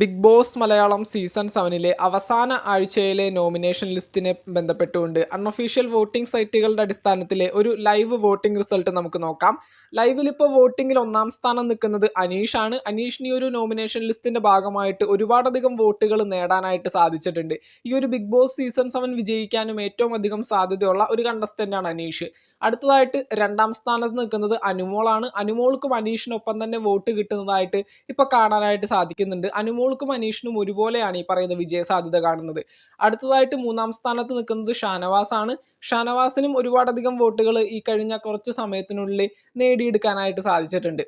Big Boss Malayalam season സെവനിലെ അവസാന ആഴ്ചയിലെ നോമിനേഷൻ ലിസ്റ്റിനെ ബന്ധപ്പെട്ടുകൊണ്ട് അൺഒഫീഷ്യൽ വോട്ടിംഗ് സൈറ്റുകളുടെ അടിസ്ഥാനത്തിലെ ഒരു ലൈവ് വോട്ടിംഗ് റിസൾട്ട് നമുക്ക് നോക്കാം. ലൈവിൽ ഇപ്പോൾ വോട്ടിങ്ങിൽ ഒന്നാം സ്ഥാനം നിൽക്കുന്നത് അനീഷാണ് അനീഷിന് ഈ ഒരു നോമിനേഷൻ ലിസ്റ്റിന്റെ ഭാഗമായിട്ട് ഒരുപാടധികം വോട്ടുകൾ നേടാനായിട്ട് സാധിച്ചിട്ടുണ്ട്. ഈ ഒരു ബിഗ് ബോസ് സീസൺ സെവൻ വിജയിക്കാനും ഏറ്റവും അധികം സാധ്യതയുള്ള ഒരു കണ്ടസ്റ്റന്റാണ് അനീഷ്. അടുത്തതായിട്ട് രണ്ടാം സ്ഥാനത്ത് നിൽക്കുന്നത് അനുമോളാണ്. അനുമോൾക്കും അനീഷിനൊപ്പം തന്നെ വോട്ട് കിട്ടുന്നതായിട്ട് ഇപ്പൊ കാണാനായിട്ട് സാധിക്കുന്നുണ്ട്. അനുമോൾക്കും അനീഷിനും ഒരുപോലെയാണ് ഈ പറയുന്ന വിജയ സാധ്യത കാണുന്നത്. അടുത്തതായിട്ട് മൂന്നാം സ്ഥാനത്ത് നിൽക്കുന്നത് ഷാനവാസ് ആണ് ഷാനവാസിനും ഒരുപാടധികം വോട്ടുകൾ ഈ കഴിഞ്ഞ കുറച്ച് സമയത്തിനുള്ളിൽ നേടിയെടുക്കാനായിട്ട് സാധിച്ചിട്ടുണ്ട്.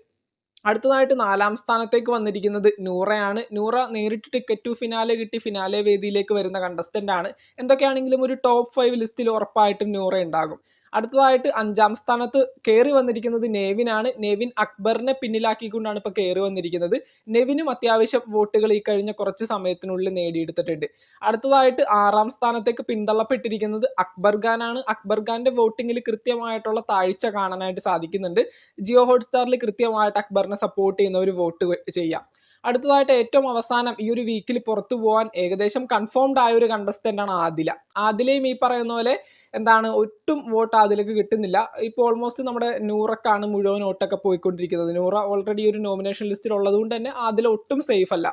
അടുത്തതായിട്ട് നാലാം സ്ഥാനത്തേക്ക് വന്നിരിക്കുന്നത് നൂറയാണ്. നൂറ നേരിട്ട് ടിക്കറ്റ് ടു ഫിനാലെ കിട്ടി ഫിനാലെ വേദിയിലേക്ക് വരുന്ന കണ്ടസ്റ്റന്റ് ആണ്. എന്തൊക്കെയാണെങ്കിലും ഒരു ടോപ്പ് ഫൈവ് ലിസ്റ്റിൽ ഉറപ്പായിട്ടും നൂറ ഉണ്ടാകും. അടുത്തതായിട്ട് അഞ്ചാം സ്ഥാനത്ത് കയറി വന്നിരിക്കുന്നത് നെവിനാണ്. നെവിൻ അക്ബറിനെ പിന്നിലാക്കിക്കൊണ്ടാണ് ഇപ്പോൾ കയറി വന്നിരിക്കുന്നത്. നെവിനും അത്യാവശ്യം വോട്ടുകൾ ഈ കഴിഞ്ഞ കുറച്ച് സമയത്തിനുള്ളിൽ നേടിയെടുത്തിട്ടുണ്ട്. അടുത്തതായിട്ട് ആറാം സ്ഥാനത്തേക്ക് പിന്തള്ളപ്പെട്ടിരിക്കുന്നത് അക്ബർ ഖാനാണ്. അക്ബർ ഖാന്റെ വോട്ടിങ്ങിൽ കൃത്യമായിട്ടുള്ള താഴ്ച കാണാനായിട്ട് സാധിക്കുന്നുണ്ട്. ജിയോ ഹോട്ട്സ്റ്റാറിൽ കൃത്യമായിട്ട് അക്ബറിനെ സപ്പോർട്ട് ചെയ്യുന്ന ഒരു വോട്ട് ചെയ്യാം. അടുത്തതായിട്ട് ഏറ്റവും അവസാനം ഈ ഒരു വീക്കിൽ പുറത്തു പോകാൻ ഏകദേശം കൺഫേംഡ് ആയ ഒരു കണ്ടസ്റ്റന്റ് ആണ് ആദില. ആദിലയും ഈ പറയുന്ന പോലെ എന്താണ് ഒട്ടും വോട്ട് അതിലേക്ക് കിട്ടുന്നില്ല. ഇപ്പോൾ ഓൾമോസ്റ്റ് നമ്മുടെ നൂറക്കാണ് മുഴുവൻ വോട്ടൊക്കെ പോയിക്കൊണ്ടിരിക്കുന്നത്. നൂറ ഓൾറെഡി ഒരു നോമിനേഷൻ ലിസ്റ്റിൽ ഉള്ളതുകൊണ്ട് തന്നെ ആദില ഒട്ടും സേഫ് അല്ല.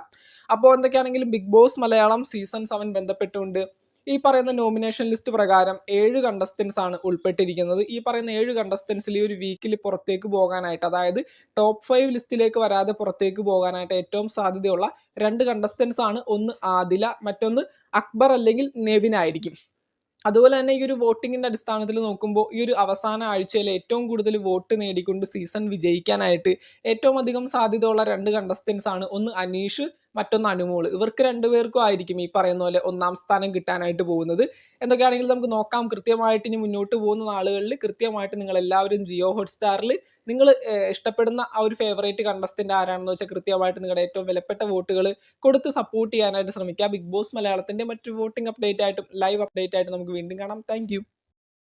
അപ്പോൾ എന്തൊക്കെയാണെങ്കിലും Bigg Boss Malayalam season seven ബന്ധപ്പെട്ടുകൊണ്ട് ഈ പറയുന്ന നോമിനേഷൻ ലിസ്റ്റ് പ്രകാരം ഏഴ് കണ്ടസ്റ്റൻസ് ആണ് ഉൾപ്പെട്ടിരിക്കുന്നത്. ഈ പറയുന്ന ഏഴ് കണ്ടസ്റ്റൻസിൽ ഈ ഒരു വീക്കിൽ പുറത്തേക്ക് പോകാനായിട്ട് അതായത് ടോപ്പ് ഫൈവ് ലിസ്റ്റിലേക്ക് വരാതെ പുറത്തേക്ക് പോകാനായിട്ട് ഏറ്റവും സാധ്യതയുള്ള രണ്ട് കണ്ടസ്റ്റൻസ് ആണ് ഒന്ന് ആദില മറ്റൊന്ന് അക്ബർ അല്ലെങ്കിൽ നെവിൻ ആയിരിക്കും. അതുപോലെ തന്നെ ഈ ഒരു വോട്ടിങ്ങിന്റെ അടിസ്ഥാനത്തിൽ നോക്കുമ്പോൾ ഈ ഒരു അവസാന ആഴ്ചയിൽ ഏറ്റവും കൂടുതൽ വോട്ട് നേടിക്കൊണ്ട് സീസൺ വിജയിക്കാനായിട്ട് ഏറ്റവും അധികം സാധ്യതയുള്ള രണ്ട് കണ്ടസ്റ്റൻസ് ആണ് ഒന്ന് അനീഷ് മറ്റൊന്ന് അനുമോൾ. ഇവർക്ക് രണ്ടുപേർക്കും ആയിരിക്കും ഈ പറയുന്ന പോലെ ഒന്നാം സ്ഥാനം കിട്ടാനായിട്ട് പോകുന്നത്. എന്തൊക്കെയാണെങ്കിലും നമുക്ക് നോക്കാം. കൃത്യമായിട്ട് ഇനി മുന്നോട്ട് പോകുന്ന നാളുകളിൽ കൃത്യമായിട്ട് നിങ്ങൾ എല്ലാവരും ജിയോ ഹോട്ട്സ്റ്റാറിൽ നിങ്ങൾ ഇഷ്ടപ്പെടുന്ന ആ ഒരു ഫേവറേറ്റ് കണ്ടസ്റ്റന്റ് ആരാണെന്ന് വെച്ചാൽ കൃത്യമായിട്ട് നിങ്ങളുടെ ഏറ്റവും വിലപ്പെട്ട വോട്ടുകൾ കൊടുത്ത് സപ്പോർട്ട് ചെയ്യാനായിട്ട് ശ്രമിക്കുക. ബിഗ് ബോസ് മലയാളത്തിന്റെ മറ്റൊരു വോട്ടിംഗ് അപ്ഡേറ്റ് ആയിട്ടും ലൈവ് അപ്ഡേറ്റ് ആയിട്ടും നമുക്ക് വീണ്ടും കാണാം. താങ്ക്